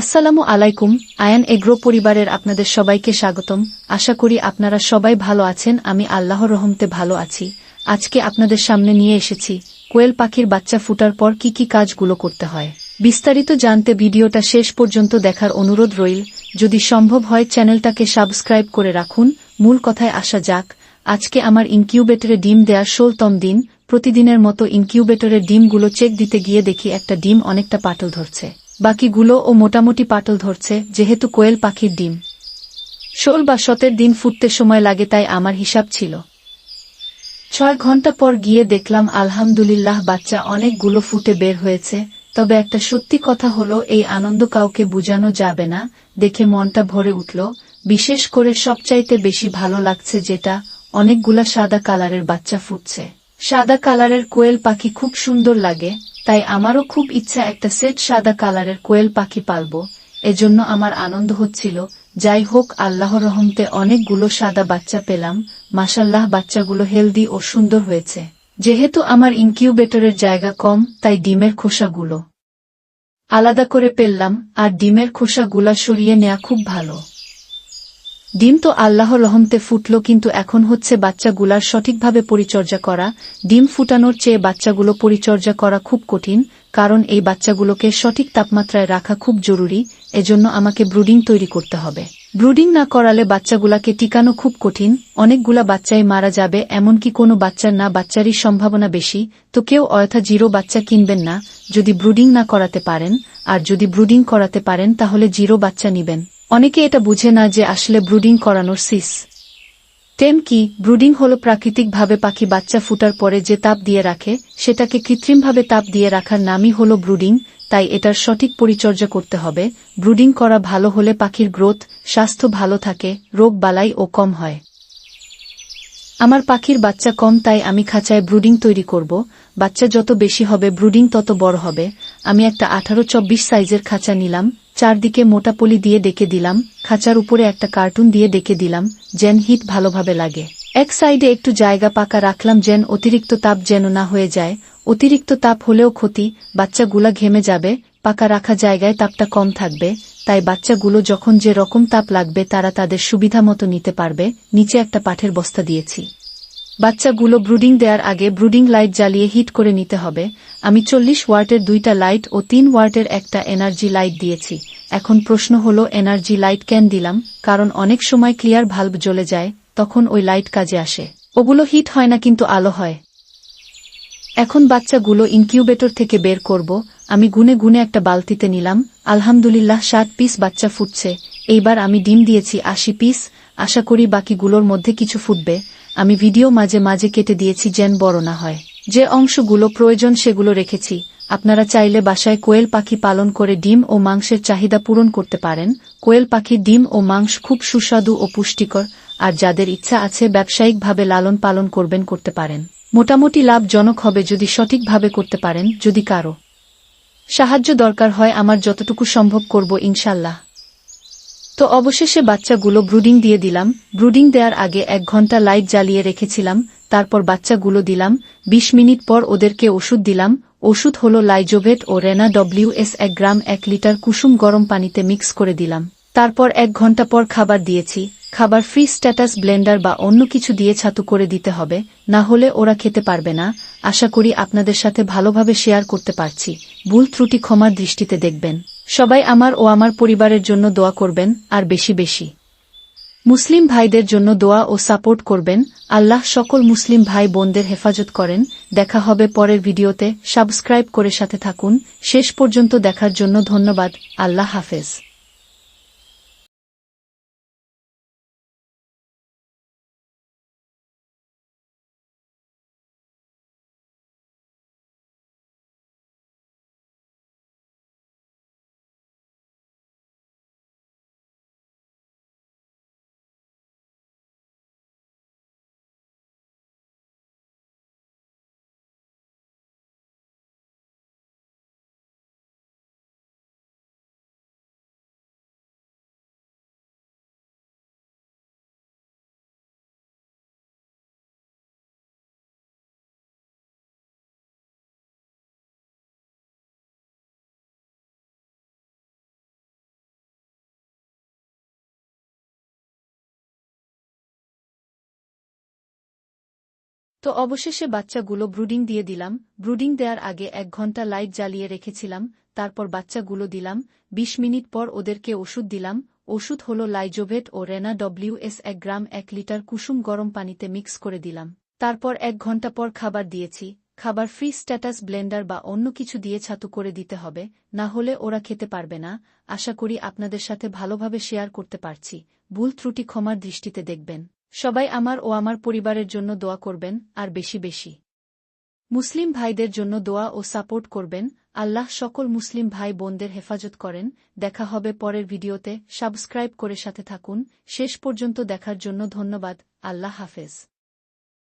আসসালামু আলাইকুম, আয়ান এগ্রো পরিবারের আপনাদের সবাইকে স্বাগতম। আশা করি আপনারা সবাই ভালো আছেন, আমি আল্লাহর রহমতে ভালো আছি। আজকে আপনাদের সামনে নিয়ে এসেছি, কোয়েল পাখির বাচ্চা ফুটার পর কি কি কাজগুলো করতে হয়। বিস্তারিত জানতে ভিডিওটা শেষ পর্যন্ত দেখার অনুরোধ রইল, যদি সম্ভব হয় চ্যানেলটাকে সাবস্ক্রাইব করে রাখুন। মূল কথায় আসা যাক, আজকে আমার ইনকিউবেটরে ডিম দেওয়ার ষোলতম দিন, প্রতিদিনের মতো ইনকিউবেটরের ডিমগুলো চেক দিতে গিয়ে দেখি একটা ডিম অনেকটা পাটল ধরছে। বাকিগুলো ও মোটামুটি পাটল ধরছে, যেহেতু কোয়েল পাখির ডিম। ষোল বা সতের দিন ফুটতে সময় লাগে তাই আমার হিসাব ছিল। ছয় ঘণ্টা পর গিয়ে দেখলাম, আলহামদুলিল্লাহ, বাচ্চা অনেকগুলো ফুটে বের হয়েছে। তবে একটা সত্যি কথা হলো, এই আনন্দ কাউকে বুঝানো যাবে না, দেখে মনটা ভরে উঠল। বিশেষ করে সবচাইতে বেশি ভালো লাগছে যেটা, অনেকগুলা সাদা কালারের বাচ্চা ফুটছে। সাদা কালারের কোয়েল পাখি খুব সুন্দর লাগে। তাই আমারও খুব ইচ্ছা একটা সেট সাদা কালারের কোয়েল পাখি পালব, এজন্য আমার আনন্দ হচ্ছিল, যাই হোক আল্লাহর রহমতে অনেকগুলো সাদা বাচ্চা পেলাম মাসাল্লাহ বাচ্চাগুলো হেলদি ও সুন্দর হয়েছে। যেহেতু আমার ইনকিউবেটরের জায়গা কম, তাই ডিমের খোসাগুলো আলাদা করে পেললাম, আর ডিমের খোসাগুলা সরিয়ে নেওয়া খুব ভালো। ডিম তো আল্লাহর রহমতে ফুটল, কিন্তু এখন হচ্ছে বাচ্চাগুলার সঠিকভাবে পরিচর্যা করা। ডিম ফুটানোর চেয়ে বাচ্চাগুলো পরিচর্যা করা খুব কঠিন, কারণ এই বাচ্চাগুলোকে সঠিক তাপমাত্রায় রাখা খুব জরুরি, এজন্য আমাকে ব্রুডিং তৈরি করতে হবে। ব্রুডিং না করালে বাচ্চাগুলাকে টিকানো খুব কঠিন, অনেকগুলা বাচ্চাই মারা যাবে, এমনকি কোনো বাচ্চার না বাচ্চারই সম্ভাবনা বেশি, তো কেউ অয়থা জিরো বাচ্চা কিনবেন না, যদি ব্রুডিং না করাতে পারেন, আর যদি ব্রুডিং করাতে পারেন তাহলে জিরো বাচ্চা নিবেন। অনেকে এটা বুঝে না যে আসলে ব্রুডিং করানোর সিস। টেম কি, ব্রুডিং হল প্রাকৃতিকভাবে পাখি বাচ্চা ফুটার পরে যে তাপ দিয়ে রাখে, সেটাকে কৃত্রিমভাবে তাপ দিয়ে রাখার নামই হল ব্রুডিং, তাই এটার সঠিক পরিচর্যা করতে হবে। ব্রুডিং করা ভালো হলে পাখির গ্রোথ, স্বাস্থ্য ভালো থাকে, রোগ বালাই ও কম হয়। আমার পাখির বাচ্চা কম, তাই আমি খাঁচায় ব্রুডিং তৈরি করব। বাচ্চা যত বেশি হবে, ব্রুডিং তত বড় হবে। আমি একটা আঠারো চব্বিশ সাইজের খাঁচা নিলাম, চারদিকে মোটা পলি দিয়ে ডেকে দিলাম, খাঁচার উপরে একটা কার্টুন দিয়ে ডেকে দিলাম, যেন হিট ভালোভাবে লাগে। এক সাইডে একটু জায়গা পাকা রাখলাম যেন অতিরিক্ত তাপ যেন না হয়ে যায়। অতিরিক্ত তাপ হলেও ক্ষতি, বাচ্চাগুলা ঘেমে যাবে, পাকা রাখা জায়গায় তাপটা কম থাকবে, তাই বাচ্চাগুলো যখন যে রকম তাপ লাগবে তারা তাদের সুবিধা মতো নিতে পারবে, নিচে একটা পাঠের বস্তা দিয়েছি। বাচ্চাগুলো ব্রুডিং দেওয়ার আগে ব্রুডিং লাইট জ্বালিয়ে হিট করে নিতে হবে। আমি চল্লিশ ওয়ার্টের দুইটা লাইট ও তিন ওয়ার্টের একটা এনার্জি লাইট দিয়েছি। এখন প্রশ্ন হলো, এনার্জি লাইট কেন দিলাম? কারণ অনেক সময় ক্লিয়ার ভাল্ব জ্বলে যায়, তখন ওই লাইট কাজে আসে। ওগুলো হিট হয় না কিন্তু আলো হয়। এখন বাচ্চাগুলো ইনকিউবেটর থেকে বের করব। আমি গুনে গুনে একটা বালতিতে নিলাম। আলহামদুলিল্লাহ ষাট পিস বাচ্চা ফুটছে। এইবার আমি ডিম দিয়েছি আশি পিস। আশা করি বাকিগুলোর মধ্যে কিছু ফুটবে। আমি ভিডিও মাঝে মাঝে কেটে দিয়েছি যেন বড় না হয়। যে অংশগুলো প্রয়োজন সেগুলো রেখেছি। আপনারা চাইলে বাসায় কোয়েল পাখি পালন করে ডিম ও মাংসের চাহিদা পূরণ করতে পারেন। কোয়েল পাখির ডিম ও মাংস খুব সুস্বাদু ও পুষ্টিকর, আর যাদের ইচ্ছা আছে ব্যবসায়িকভাবে লালন পালন করবেন করতে পারেন। মোটামুটি লাভজনক হবে যদি সঠিকভাবে করতে পারেন, যদি কারও সাহায্য দরকার হয়, আমার যতটুকু সম্ভব করব ইনশাল্লাহ তো অবশেষে বাচ্চাগুলো ব্রুডিং দিয়ে দিলাম। ব্রুডিং দেওয়ার আগে এক ঘণ্টা লাইট জ্বালিয়ে রেখেছিলাম। তারপর বাচ্চাগুলো দিলাম। ২০ মিনিট পর ওদেরকে ওষুধ দিলাম। ওষুধ হল লাইজোভেট ও রেনা ডব্লিউ এস এক গ্রাম এক লিটার কুসুম গরম পানিতে মিক্স করে দিলাম। তারপর এক ঘণ্টা পর খাবার দিয়েছি। খাবার ফ্রি স্ট্যাটাস ব্লেন্ডার বা অন্য কিছু দিয়ে ছাতু করে দিতে হবে। না হলে ওরা খেতে পারবে না। আশা করি আপনাদের সাথে ভালোভাবে শেয়ার করতে পারছি। ভুল ত্রুটি ক্ষমার দৃষ্টিতে দেখবেন। সবাই আমার ও আমার পরিবারের জন্য দোয়া করবেন, আর বেশি বেশি। মুসলিম ভাইদের জন্য দোয়া ও সাপোর্ট করবেন। আল্লাহ সকল মুসলিম ভাই বোনদের হেফাজত করেন। দেখা হবে পরের ভিডিওতে। সাবস্ক্রাইব করে সাথে থাকুন। শেষ পর্যন্ত দেখার জন্য ধন্যবাদ। আল্লাহ হাফেজ। তো অবশেষে বাচ্চাগুলো ব্রুডিং দিয়ে দিলাম। ব্রুডিং দেওয়ার আগে এক ঘণ্টা লাইট জ্বালিয়ে রেখেছিলাম, তারপর বাচ্চাগুলো দিলাম। ২০ মিনিট পর ওদেরকে ওষুধ দিলাম। ওষুধ হল লাইজোভেট ও রেনা ডব্লিউএস এক গ্রাম এক লিটার কুসুম গরম পানিতে মিক্স করে দিলাম। তারপর এক ঘণ্টা পর খাবার দিয়েছি। খাবার ফ্রি স্ট্যাটাস ব্লেন্ডার বা অন্য কিছু দিয়ে ছাতু করে দিতে হবে, না হলে ওরা খেতে পারবে না। আশা করি আপনাদের সাথে ভালোভাবে শেয়ার করতে পারছি। ভুল ত্রুটি ক্ষমার দৃষ্টিতে দেখবেন। সবাই আমার ও আমার পরিবারের জন্য দোয়া করবেন, আর বেশি বেশি। মুসলিম ভাইদের জন্য দোয়া ও সাপোর্ট করবেন, আল্লাহ সকল মুসলিম ভাই বোনদের হেফাজত করেন, দেখা হবে পরের ভিডিওতে, সাবস্ক্রাইব করে সাথে থাকুন, শেষ পর্যন্ত দেখার জন্য ধন্যবাদ, আল্লাহ হাফেজ।